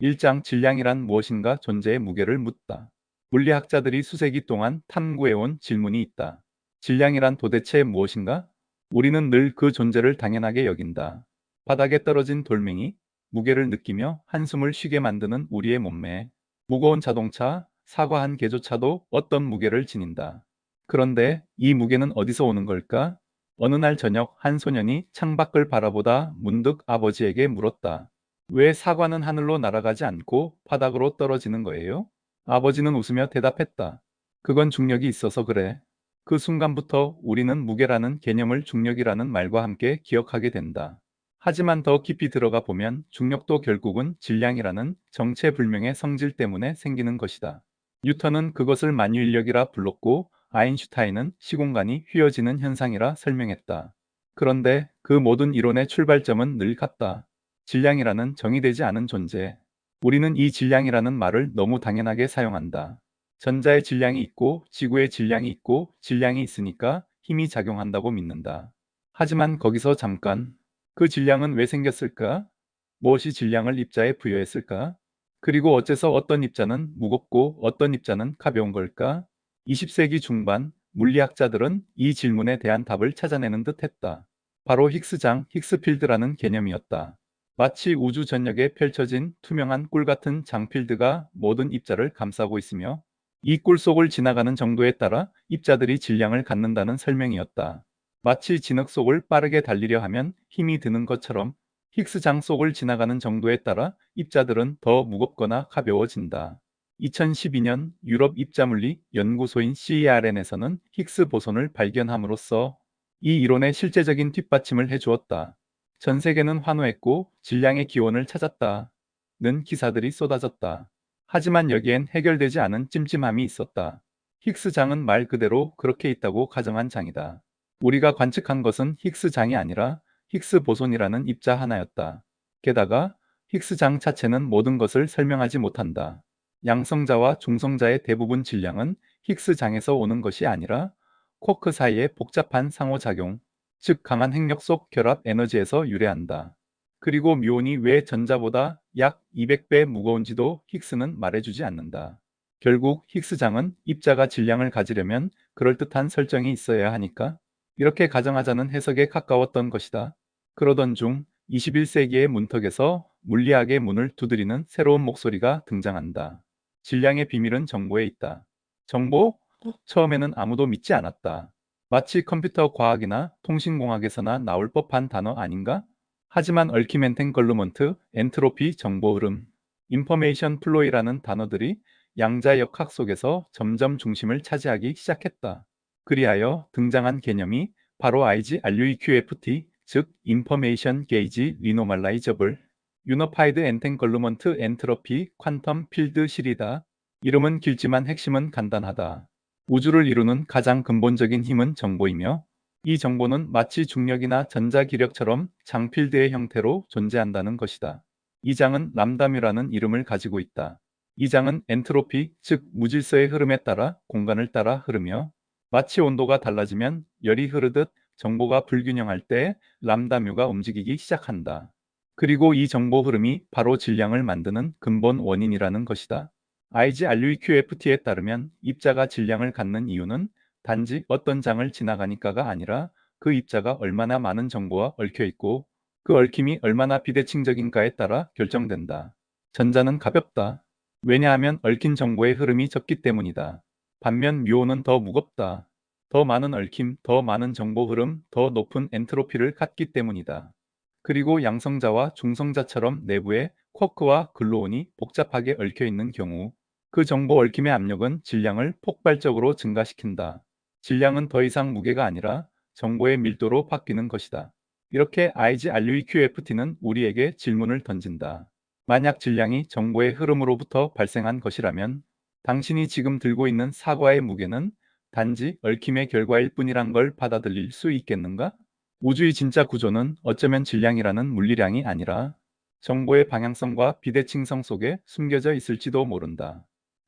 1장 질량이란 무엇인가 존재의 무게를 묻다. 물리학자들이 수세기 동안 탐구해온 질문이 있다. 질량이란 도대체 무엇인가? 우리는 늘 그 존재를 당연하게 여긴다. 바닥에 떨어진 돌멩이, 무게를 느끼며 한숨을 쉬게 만드는 우리의 몸매. 무거운 자동차, 사과 한 개조차도 어떤 무게를 지닌다. 그런데 이 무게는 어디서 오는 걸까? 어느 날 저녁 한 소년이 창밖을 바라보다 문득 아버지에게 물었다. 왜 사과는 하늘로 날아가지 않고 바닥으로 떨어지는 거예요? 아버지는 웃으며 대답했다. 그건 중력이 있어서 그래. 그 순간부터 우리는 무게라는 개념을 중력이라는 말과 함께 기억하게 된다. 하지만 더 깊이 들어가 보면 중력도 결국은 질량이라는 정체불명의 성질 때문에 생기는 것이다. 뉴턴은 그것을 만유인력이라 불렀고 아인슈타인은 시공간이 휘어지는 현상이라 설명했다. 그런데 그 모든 이론의 출발점은 늘 같다. 질량이라는 정의되지 않은 존재. 우리는 이 질량이라는 말을 너무 당연하게 사용한다. 전자의 질량이 있고 지구의 질량이 있고 질량이 있으니까 힘이 작용한다고 믿는다. 하지만 거기서 잠깐 그 질량은 왜 생겼을까? 무엇이 질량을 입자에 부여했을까? 그리고 어째서 어떤 입자는 무겁고 어떤 입자는 가벼운 걸까? 20세기 중반 물리학자들은 이 질문에 대한 답을 찾아내는 듯 했다. 바로 힉스장, 힉스필드라는 개념이었다. 마치 우주 전역에 펼쳐진 투명한 꿀 같은 장필드가 모든 입자를 감싸고 있으며 이 꿀 속을 지나가는 정도에 따라 입자들이 질량을 갖는다는 설명이었다. 마치 진흙 속을 빠르게 달리려 하면 힘이 드는 것처럼 힉스 장 속을 지나가는 정도에 따라 입자들은 더 무겁거나 가벼워진다. 2012년 유럽 입자물리 연구소인 CERN에서는 힉스 보손을 발견함으로써 이 이론의 실제적인 뒷받침을 해주었다. 전 세계는 환호했고 질량의 기원을 찾았다. 는 기사들이 쏟아졌다. 하지만 여기엔 해결되지 않은 찜찜함이 있었다. 힉스 장은 말 그대로 그렇게 있다고 가정한 장이다. 우리가 관측한 것은 힉스 장이 아니라 힉스 보손이라는 입자 하나였다. 게다가 힉스 장 자체는 모든 것을 설명하지 못한다. 양성자와 중성자의 대부분 질량은 힉스 장에서 오는 것이 아니라 쿼크 사이의 복잡한 상호작용, 즉 강한 핵력 속 결합 에너지에서 유래한다. 그리고 뮤온이 왜 전자보다 약 200배 무거운지도 힉스는 말해주지 않는다. 결국 힉스장은 입자가 질량을 가지려면 그럴듯한 설정이 있어야 하니까 이렇게 가정하자는 해석에 가까웠던 것이다. 그러던 중 21세기의 문턱에서 물리학의 문을 두드리는 새로운 목소리가 등장한다. 질량의 비밀은 정보에 있다. 정보? 처음에는 아무도 믿지 않았다. 마치 컴퓨터 과학이나 통신공학에서나 나올 법한 단어 아닌가? 하지만 얽힘 엔텐걸루먼트, 엔트로피, 정보 흐름, 인포메이션 플로이라는 단어들이 양자 역학 속에서 점점 중심을 차지하기 시작했다. 그리하여 등장한 개념이 바로 IG RUEQFT, 즉 Information Gauge Renormalizable 유너파이드 엔텐걸루먼트 엔트로피 퀀텀 필드 실이다. 이름은 길지만 핵심은 간단하다. 우주를 이루는 가장 근본적인 힘은 정보이며 이 정보는 마치 중력이나 전자기력처럼 장필드의 형태로 존재한다는 것이다. 이 장은 람다뮤라는 이름을 가지고 있다. 이 장은 엔트로피, 즉 무질서의 흐름에 따라 공간을 따라 흐르며 마치 온도가 달라지면 열이 흐르듯 정보가 불균형할 때 람다뮤가 움직이기 시작한다. 그리고 이 정보 흐름이 바로 질량을 만드는 근본 원인이라는 것이다. IG RUEQFT에 따르면 입자가 질량을 갖는 이유는 단지 어떤 장을 지나가니까가 아니라 그 입자가 얼마나 많은 정보와 얽혀 있고 그 얽힘이 얼마나 비대칭적인가에 따라 결정된다. 전자는 가볍다. 왜냐하면 얽힌 정보의 흐름이 적기 때문이다. 반면 뮤온은 더 무겁다. 더 많은 얽힘, 더 많은 정보 흐름, 더 높은 엔트로피를 갖기 때문이다. 그리고 양성자와 중성자처럼 내부에 쿼크와 글루온이 복잡하게 얽혀 있는 경우 그 정보 얽힘의 압력은 질량을 폭발적으로 증가시킨다. 질량은 더 이상 무게가 아니라 정보의 밀도로 바뀌는 것이다. 이렇게 IG RUEQFT는 우리에게 질문을 던진다. 만약 질량이 정보의 흐름으로부터 발생한 것이라면 당신이 지금 들고 있는 사과의 무게는 단지 얽힘의 결과일 뿐이란 걸 받아들일 수 있겠는가? 우주의 진짜 구조는 어쩌면 질량이라는 물리량이 아니라 정보의 방향성과 비대칭성 속에 숨겨져 있을지도 모른다.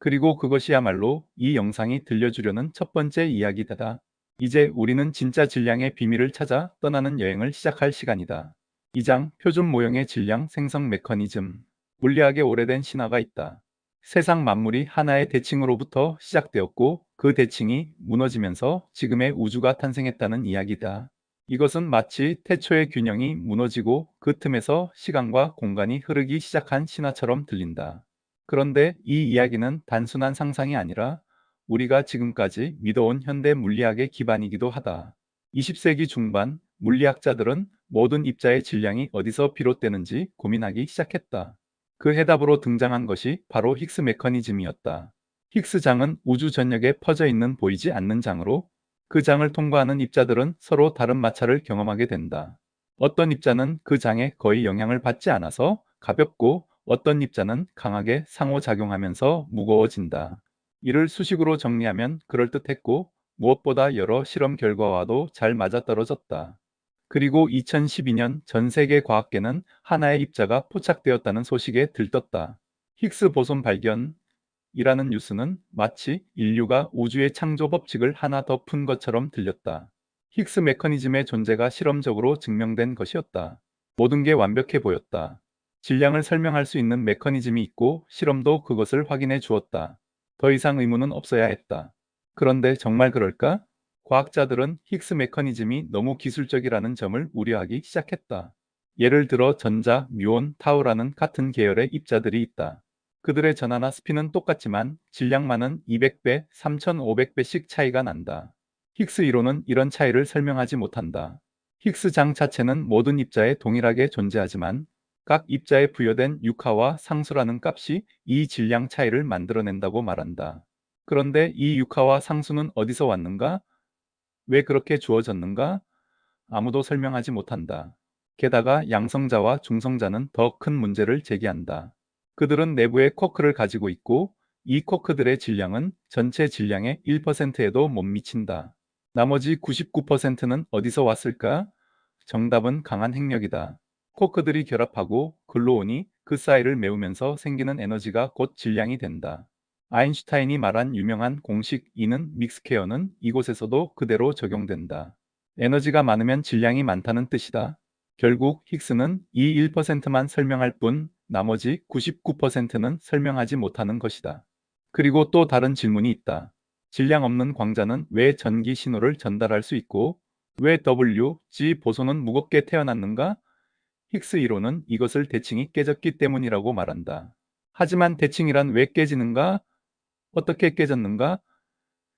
그리고 그것이야말로 이 영상이 들려주려는 첫 번째 이야기다. 이제 우리는 진짜 질량의 비밀을 찾아 떠나는 여행을 시작할 시간이다. 2장 표준 모형의 질량 생성 메커니즘 물리학의 오래된 신화가 있다. 세상 만물이 하나의 대칭으로부터 시작되었고 그 대칭이 무너지면서 지금의 우주가 탄생했다는 이야기다. 이것은 마치 태초의 균형이 무너지고 그 틈에서 시간과 공간이 흐르기 시작한 신화처럼 들린다. 그런데 이 이야기는 단순한 상상이 아니라 우리가 지금까지 믿어온 현대 물리학의 기반이기도 하다. 20세기 중반 물리학자들은 모든 입자의 질량이 어디서 비롯되는지 고민하기 시작했다. 그 해답으로 등장한 것이 바로 힉스 메커니즘이었다. 힉스 장은 우주 전역에 퍼져 있는 보이지 않는 장으로 그 장을 통과하는 입자들은 서로 다른 마찰을 경험하게 된다. 어떤 입자는 그 장에 거의 영향을 받지 않아서 가볍고 어떤 입자는 강하게 상호작용하면서 무거워진다. 이를 수식으로 정리하면 그럴듯했고 무엇보다 여러 실험 결과와도 잘 맞아떨어졌다. 그리고 2012년 전 세계 과학계는 하나의 입자가 포착되었다는 소식에 들떴다. 힉스 보손 발견 이라는 뉴스는 마치 인류가 우주의 창조 법칙을 하나 더 푼 것처럼 들렸다. 힉스 메커니즘의 존재가 실험적으로 증명된 것이었다. 모든 게 완벽해 보였다. 질량을 설명할 수 있는 메커니즘이 있고 실험도 그것을 확인해 주었다. 더 이상 의문은 없어야 했다. 그런데 정말 그럴까? 과학자들은 힉스 메커니즘이 너무 기술적이라는 점을 우려하기 시작했다. 예를 들어 전자, 뮤온, 타우라는 같은 계열의 입자들이 있다. 그들의 전하나 스피는 똑같지만 질량만은 200배, 3500배씩 차이가 난다. 힉스 이론은 이런 차이를 설명하지 못한다. 힉스 장 자체는 모든 입자에 동일하게 존재하지만 각 입자에 부여된 육하와 상수라는 값이 이 질량 차이를 만들어낸다고 말한다. 그런데 이 육하와 상수는 어디서 왔는가? 왜 그렇게 주어졌는가? 아무도 설명하지 못한다. 게다가 양성자와 중성자는 더 큰 문제를 제기한다. 그들은 내부에 쿼크를 가지고 있고 이 쿼크들의 질량은 전체 질량의 1%에도 못 미친다. 나머지 99%는 어디서 왔을까? 정답은 강한 핵력이다. 쿼크들이 결합하고 글로온이 그 사이를 메우면서 생기는 에너지가 곧 질량이 된다. 아인슈타인이 말한 유명한 공식 E는 믹스케어는 이곳에서도 그대로 적용된다. 에너지가 많으면 질량이 많다는 뜻이다. 결국 힉스는 이 1%만 설명할 뿐 나머지 99%는 설명하지 못하는 것이다. 그리고 또 다른 질문이 있다. 질량 없는 광자는 왜 전기 신호를 전달할 수 있고 왜 W, G 보소는 무겁게 태어났는가? 힉스 이론은 이것을 대칭이 깨졌기 때문이라고 말한다. 하지만 대칭이란 왜 깨지는가? 어떻게 깨졌는가?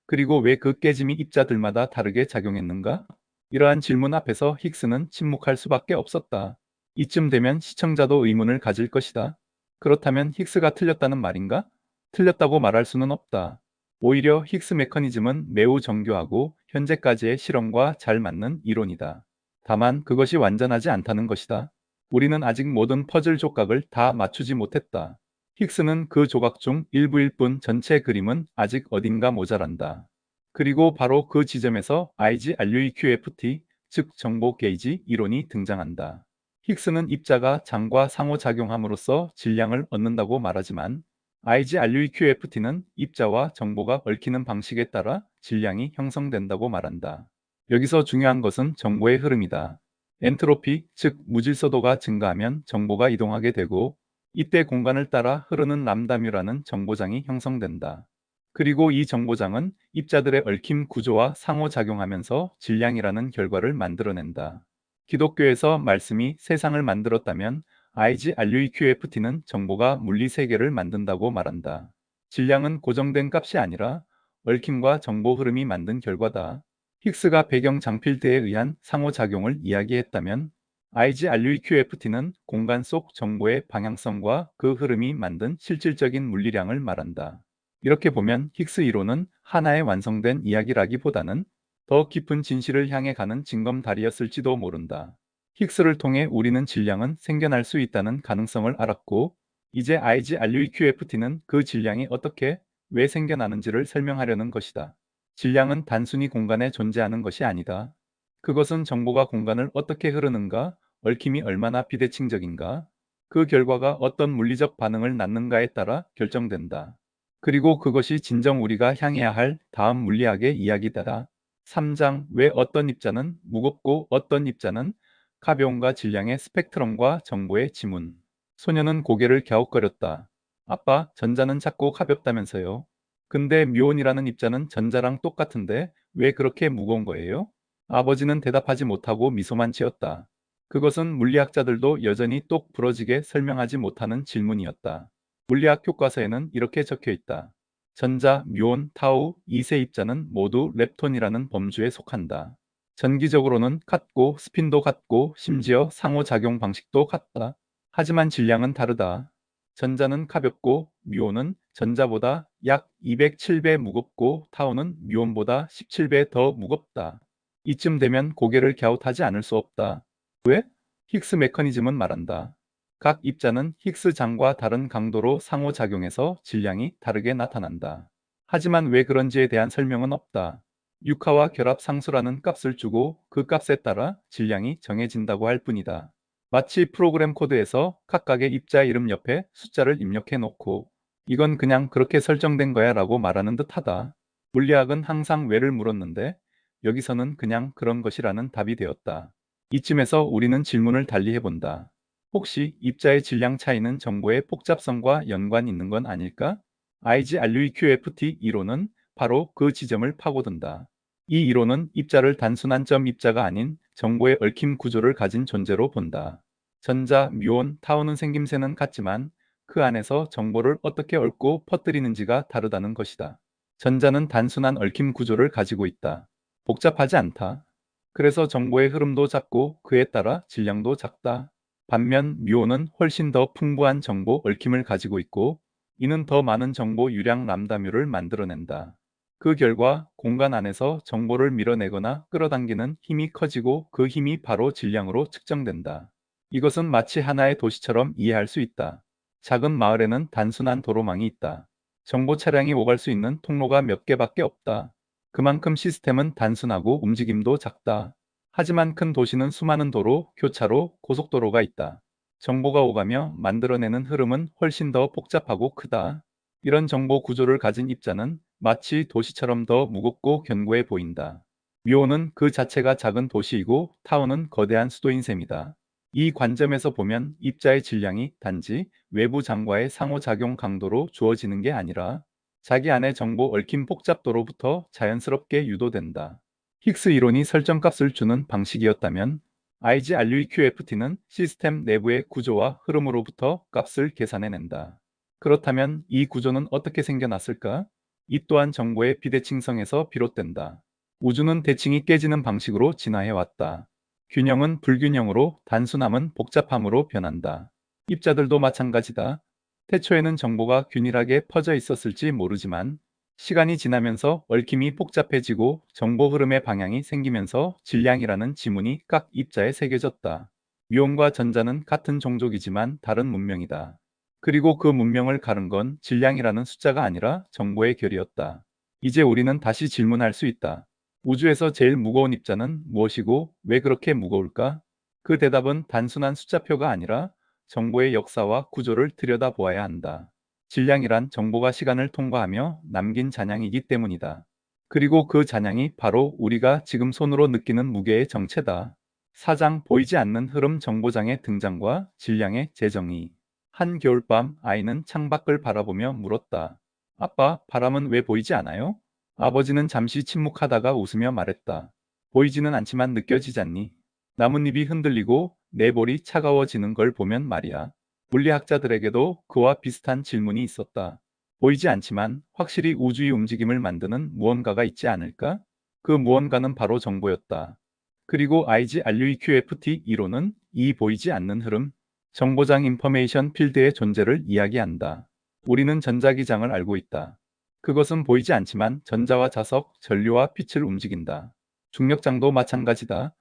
그리고 왜 그 깨짐이 입자들마다 다르게 작용했는가? 이러한 질문 앞에서 힉스는 침묵할 수밖에 없었다. 이쯤 되면 시청자도 의문을 가질 것이다. 그렇다면 힉스가 틀렸다는 말인가? 틀렸다고 말할 수는 없다. 오히려 힉스 메커니즘은 매우 정교하고 현재까지의 실험과 잘 맞는 이론이다. 다만 그것이 완전하지 않다는 것이다. 우리는 아직 모든 퍼즐 조각을 다 맞추지 못했다. 힉스는 그 조각 중 일부일 뿐 전체 그림은 아직 어딘가 모자란다. 그리고 바로 그 지점에서 IG RUEQFT, 즉 정보 게이지 이론이 등장한다. 힉스는 입자가 장과 상호작용함으로써 질량을 얻는다고 말하지만 IG RUEQFT는 입자와 정보가 얽히는 방식에 따라 질량이 형성된다고 말한다. 여기서 중요한 것은 정보의 흐름이다. 엔트로피, 즉 무질서도가 증가하면 정보가 이동하게 되고 이때 공간을 따라 흐르는 람다뮤라는 정보장이 형성된다. 그리고 이 정보장은 입자들의 얽힘 구조와 상호작용하면서 질량이라는 결과를 만들어낸다. 기독교에서 말씀이 세상을 만들었다면 IG RUEQFT는 정보가 물리 세계를 만든다고 말한다. 질량은 고정된 값이 아니라 얽힘과 정보 흐름이 만든 결과다. 힉스가 배경 장필대에 의한 상호작용을 이야기했다면 IG RUEQFT는 공간 속 정보의 방향성과 그 흐름이 만든 실질적인 물리량을 말한다. 이렇게 보면 힉스 이론은 하나의 완성된 이야기라기보다는 더 깊은 진실을 향해 가는 징검다리였을지도 모른다. 힉스를 통해 우리는 질량은 생겨날 수 있다는 가능성을 알았고 이제 IG RUEQFT는 그 질량이 어떻게 왜 생겨나는지를 설명하려는 것이다. 질량은 단순히 공간에 존재하는 것이 아니다. 그것은 정보가 공간을 어떻게 흐르는가, 얽힘이 얼마나 비대칭적인가, 그 결과가 어떤 물리적 반응을 낳는가에 따라 결정된다. 그리고 그것이 진정 우리가 향해야 할 다음 물리학의 이야기다. 3장 왜 어떤 입자는 무겁고 어떤 입자는 가벼움과 질량의 스펙트럼과 정보의 지문 소녀는 고개를 갸웃거렸다. 아빠, 전자는 작고 가볍다면서요. 근데 뮤온이라는 입자는 전자랑 똑같은데 왜 그렇게 무거운 거예요? 아버지는 대답하지 못하고 미소만 지었다. 그것은 물리학자들도 여전히 똑 부러지게 설명하지 못하는 질문이었다. 물리학 교과서에는 이렇게 적혀 있다. 전자, 뮤온, 타우, 이세 입자는 모두 렙톤이라는 범주에 속한다. 전기적으로는 같고 스핀도 같고 심지어 상호작용 방식도 같다. 하지만 질량은 다르다. 전자는 가볍고 뮤온은 전자보다 약 207배 무겁고 타우는 뮤온보다 17배 더 무겁다. 이쯤 되면 고개를 갸웃하지 않을 수 없다. 왜? 힉스 메커니즘은 말한다. 각 입자는 힉스 장과 다른 강도로 상호작용해서 질량이 다르게 나타난다. 하지만 왜 그런지에 대한 설명은 없다. 육하와 결합 상수라는 값을 주고 그 값에 따라 질량이 정해진다고 할 뿐이다. 마치 프로그램 코드에서 각각의 입자 이름 옆에 숫자를 입력해 놓고 이건 그냥 그렇게 설정된 거야 라고 말하는 듯 하다. 물리학은 항상 왜를 물었는데 여기서는 그냥 그런 것이라는 답이 되었다. 이쯤에서 우리는 질문을 달리 해본다. 혹시 입자의 질량 차이는 정보의 복잡성과 연관 있는 건 아닐까? IGRUQFT 이론은 바로 그 지점을 파고든다. 이 이론은 입자를 단순한 점 입자가 아닌 정보의 얽힘 구조를 가진 존재로 본다. 전자, 뮤온, 타우는 생김새는 같지만 그 안에서 정보를 어떻게 얽고 퍼뜨리는지가 다르다는 것이다. 전자는 단순한 얽힘 구조를 가지고 있다. 복잡하지 않다. 그래서 정보의 흐름도 작고 그에 따라 질량도 작다. 반면 뮤온은 훨씬 더 풍부한 정보 얽힘을 가지고 있고 이는 더 많은 정보 유량 람다뮤를 만들어낸다. 그 결과 공간 안에서 정보를 밀어내거나 끌어당기는 힘이 커지고 그 힘이 바로 질량으로 측정된다. 이것은 마치 하나의 도시처럼 이해할 수 있다. 작은 마을에는 단순한 도로망이 있다. 정보 차량이 오갈 수 있는 통로가 몇 개밖에 없다. 그만큼 시스템은 단순하고 움직임도 작다. 하지만 큰 도시는 수많은 도로, 교차로, 고속도로가 있다. 정보가 오가며 만들어내는 흐름은 훨씬 더 복잡하고 크다. 이런 정보 구조를 가진 입자는 마치 도시처럼 더 무겁고 견고해 보인다. 묘는 그 자체가 작은 도시이고 타운은 거대한 수도인 셈이다. 이 관점에서 보면 입자의 질량이 단지 외부 장과의 상호작용 강도로 주어지는 게 아니라 자기 안의 정보 얽힌 복잡도로부터 자연스럽게 유도된다. 힉스 이론이 설정값을 주는 방식이었다면 IGRUQFT는 시스템 내부의 구조와 흐름으로부터 값을 계산해낸다. 그렇다면 이 구조는 어떻게 생겨났을까? 이 또한 정보의 비대칭성에서 비롯된다. 우주는 대칭이 깨지는 방식으로 진화해왔다. 균형은 불균형으로, 단순함은 복잡함으로 변한다. 입자들도 마찬가지다. 태초에는 정보가 균일하게 퍼져 있었을지 모르지만 시간이 지나면서 얽힘이 복잡해지고 정보 흐름의 방향이 생기면서 질량이라는 지문이 각 입자에 새겨졌다. 뮤온과 전자는 같은 종족이지만 다른 문명이다. 그리고 그 문명을 가른 건 질량이라는 숫자가 아니라 정보의 결이었다. 이제 우리는 다시 질문할 수 있다. 우주에서 제일 무거운 입자는 무엇이고 왜 그렇게 무거울까? 그 대답은 단순한 숫자표가 아니라 정보의 역사와 구조를 들여다보아야 한다. 질량이란 정보가 시간을 통과하며 남긴 잔량이기 때문이다. 그리고 그 잔량이 바로 우리가 지금 손으로 느끼는 무게의 정체다. 사장 보이지 않는 흐름 정보장의 등장과 질량의 재정의. 한 겨울밤 아이는 창밖을 바라보며 물었다. 아빠, 바람은 왜 보이지 않아요? 아버지는 잠시 침묵하다가 웃으며 말했다. 보이지는 않지만 느껴지잖니. 나뭇잎이 흔들리고 내 볼이 차가워지는 걸 보면 말이야. 물리학자들에게도 그와 비슷한 질문이 있었다. 보이지 않지만 확실히 우주의 움직임을 만드는 무언가가 있지 않을까? 그 무언가는 바로 정보였다. 그리고 IGRUQFT 이론은 이 보이지 않는 흐름, 정보장 인퍼메이션 필드의 존재를 이야기한다. 우리는 전자기장을 알고 있다. 그것은 보이지 않지만 전자와 자석, 전류와 빛을 움직인다. 중력장도 마찬가지다.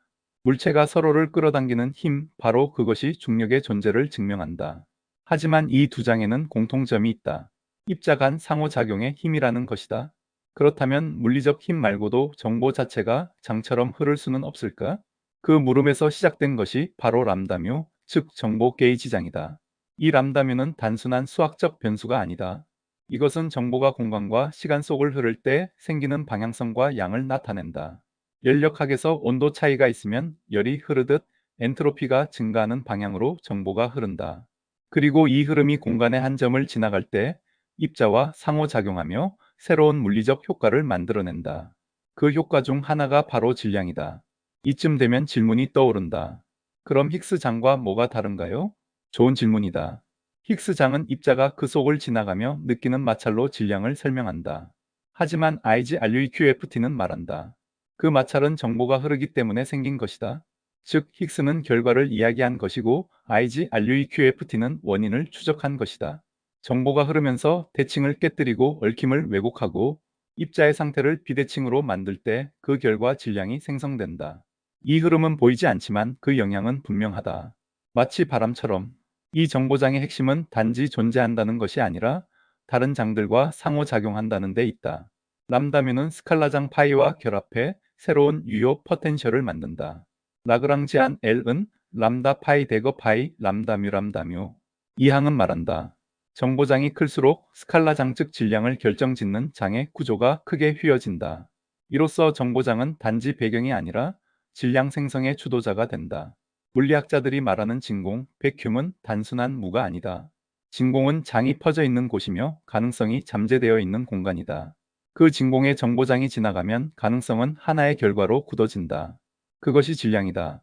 물체가 서로를 끌어당기는 힘, 바로 그것이 중력의 존재를 증명한다. 하지만 이 두 장에는 공통점이 있다. 입자 간 상호작용의 힘이라는 것이다. 그렇다면 물리적 힘 말고도 정보 자체가 장처럼 흐를 수는 없을까? 그 물음에서 시작된 것이 바로 람다뮤, 즉 정보 게이지장이다. 이 람다뮤는 단순한 수학적 변수가 아니다. 이것은 정보가 공간과 시간 속을 흐를 때 생기는 방향성과 양을 나타낸다. 연력학에서 온도 차이가 있으면 열이 흐르듯 엔트로피가 증가하는 방향으로 정보가 흐른다. 그리고 이 흐름이 공간의 한 점을 지나갈 때 입자와 상호작용하며 새로운 물리적 효과를 만들어낸다. 그 효과 중 하나가 바로 질량이다. 이쯤 되면 질문이 떠오른다. 그럼 힉스 장과 뭐가 다른가요? 좋은 질문이다. 힉스 장은 입자가 그 속을 지나가며 느끼는 마찰로 질량을 설명한다. 하지만 IGRUQFT는 말한다. 그 마찰은 정보가 흐르기 때문에 생긴 것이다. 즉, 힉스는 결과를 이야기한 것이고 IGRUQFT는 원인을 추적한 것이다. 정보가 흐르면서 대칭을 깨뜨리고 얽힘을 왜곡하고 입자의 상태를 비대칭으로 만들 때 그 결과 질량이 생성된다. 이 흐름은 보이지 않지만 그 영향은 분명하다. 마치 바람처럼 이 정보장의 핵심은 단지 존재한다는 것이 아니라 다른 장들과 상호작용한다는 데 있다. 람다뮤는 스칼라장 파이와 결합해 새로운 유효 포텐셜을 만든다. 라그랑지안 L은 람다 파이 대거 파이 람다뮤 람다뮤 이 항은 말한다. 정보장이 클수록 스칼라장 즉 질량을 결정짓는 장의 구조가 크게 휘어진다. 이로써 정보장은 단지 배경이 아니라 질량 생성의 주도자가 된다. 물리학자들이 말하는 진공, 백큐은 단순한 무가 아니다. 진공은 장이 퍼져 있는 곳이며 가능성이 잠재되어 있는 공간이다. 그 진공의 정보장이 지나가면 가능성은 하나의 결과로 굳어진다. 그것이 질량이다.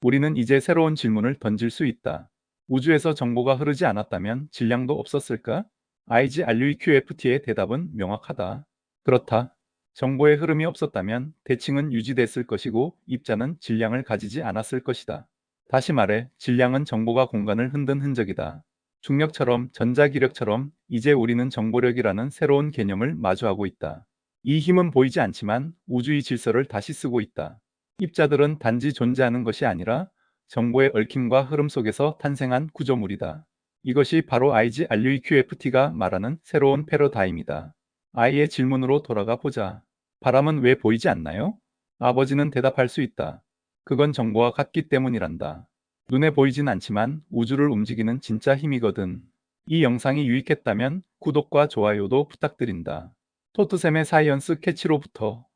우리는 이제 새로운 질문을 던질 수 있다. 우주에서 정보가 흐르지 않았다면 질량도 없었을까? IGRUQFT의 대답은 명확하다. 그렇다. 정보의 흐름이 없었다면 대칭은 유지됐을 것이고 입자는 질량을 가지지 않았을 것이다. 다시 말해 질량은 정보가 공간을 흔든 흔적이다. 중력처럼 전자기력처럼 이제 우리는 정보력이라는 새로운 개념을 마주하고 있다. 이 힘은 보이지 않지만 우주의 질서를 다시 쓰고 있다. 입자들은 단지 존재하는 것이 아니라 정보의 얽힘과 흐름 속에서 탄생한 구조물이다. 이것이 바로 IGRUQFT가 말하는 새로운 패러다임이다. 아이의 질문으로 돌아가 보자. 바람은 왜 보이지 않나요? 아버지는 대답할 수 있다. 그건 정보와 같기 때문이란다. 눈에 보이진 않지만 우주를 움직이는 진짜 힘이거든. 이 영상이 유익했다면 구독과 좋아요도 부탁드린다. 토트샘의 사이언스 캐치로부터